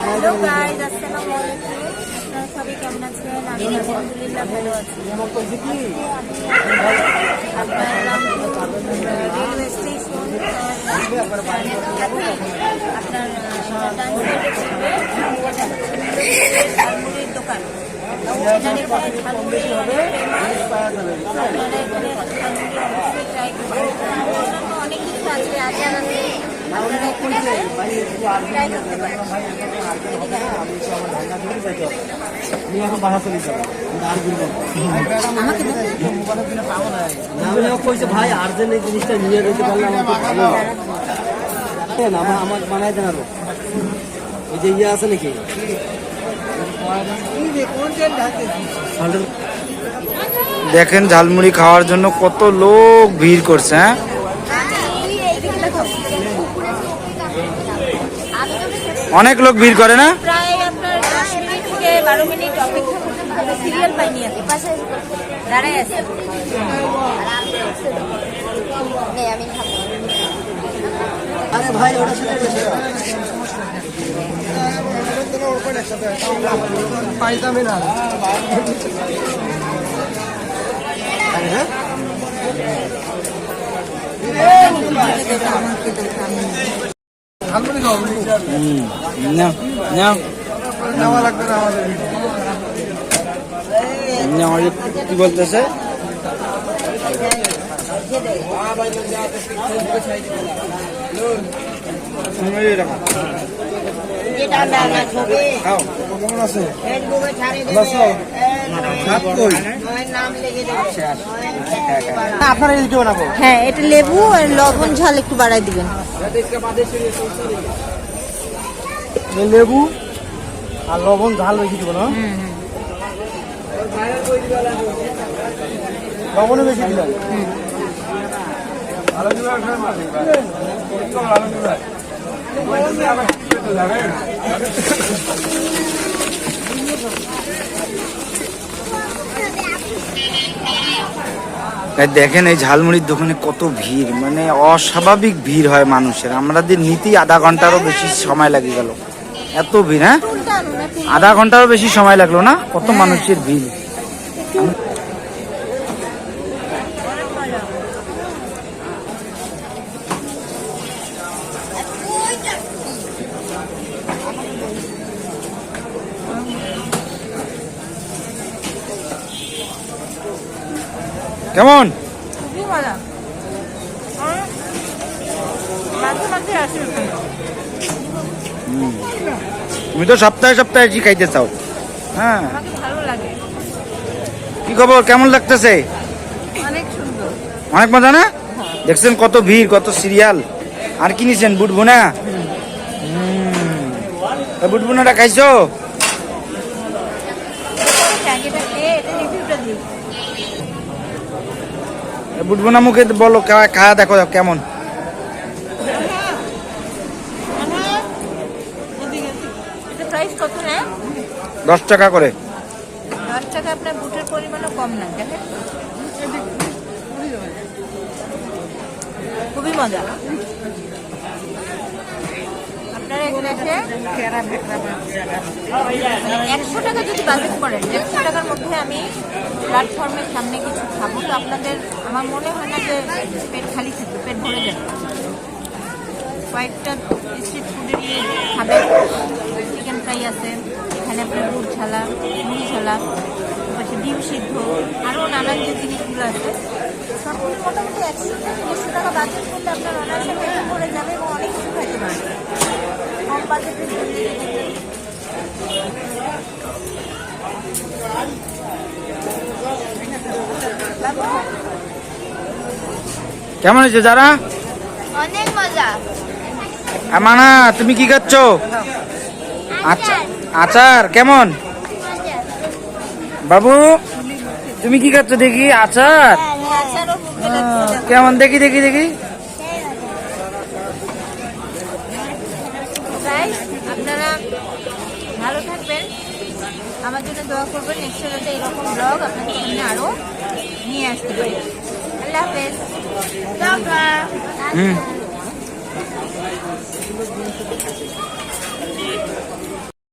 Hello guys আসসালামু আলাইকুম। আপনারা ভালো আছি। আপনার রেলওয়ে স্টেশন আপনার ঝালমুড়ির দোকান অনেক কিছু আছে। আর ভাই আর্জেন্ট এই জিনিসটা নিয়ে যেতে পারলে আমার ভালো আমার আমার বানাই দেন আরও ওই যে ইয়ে আছে নাকি দেখেন ঝালমুড়ি খাওয়ার জন্য কত লোক ভিড় করছে হ্যাঁ? অনেক লোক ভিড় করে না? প্রায় আপনার দশ মিনিট থেকে বারো মিনিট অপেক্ষা করতে হবে। সিরিয়াল পাইনি আর দাঁড়াই আছে। আরে ভাই ওটা পাইতামে না। হ্যাঁ নাও, নাও। নাও, ওই যে কি বলতেছে এই বানাবো হ্যাঁ এটা লেবু আর লবণ ঝাল একটু বাড়াই দিবেন। লেবু আর লবণ ঝাল বেশি দিব না? লবণও বেশি দিলাম এই দেখেন এই ঝালমুড়ির দোকানে কত ভিড়। মানে অস্বাভাবিক ভিড় হয় মানুষের। আমাদের নিতেই আধা ঘন্টারও বেশি সময় লাগে গেল। এত ভিড় হ্যাঁ? আধা ঘন্টারও বেশি সময় লাগল না? কত মানুষের ভিড়। কেমন। তুমি তো সপ্তাহে সপ্তাহে এসে খাইতে চাও। হ্যাঁ। কি খবর? কেমন লাগতেছে? অনেক মজা না? দেখছেন কত ভিড় কত সিরিয়াল। আর কি নিছেন বুট বুনা বুট বুনাটা খাইছো? এটা খেয়ে এটা রিভিউটা দিই বুট বুনা মুখে বলো খায়া দেখো কেমন? দশ টাকা করে। আপনার বুটের পরিমাণও কম না খুবই মজা। আপনারা একশো টাকা যদি বাজেট করেন, একশো টাকার মধ্যে আমি প্ল্যাটফর্মের সামনে কিছু খাব। তো আপনাদের, আমার মনে হয় না যে পেট খালি থাকবে, পেট ভরে যাবে। কয়েকটা স্ট্রিট ফুডেরই খাবেন। চিকেন ফ্রাই আছে, এখানে আপনার দুধ ছালা, মুড়ি ছালা ডিম সিদ্ধ আরও নানান যে জিনিসগুলো আছে। সব মোটামুটি একশো থেকে দেড়শো টাকা বাজেট করলে আপনার অনায়াসে পেটে ভরে যাবে এবং অনেক কিছু খাইতে পারবেন কম বাজেটের কেমন হয়েছে যারা? অনেক মজা। মানা তুমি কি খাচ্ছ? আচ্ছা আচার কেমন? বাবু তুমি কি খাচ্ছ দেখি? আচার? লাগছে কেমন? দেখি দেখি দেখি। আপনারা ভালো থাকবেন। আমার জন্য দোয়া করবেন নেক্সট যাতে এরকম ব্লগ আপনাদের সামনে আরও নিয়ে আসতে পারি। আল্লাহ হাফেজ। হুম।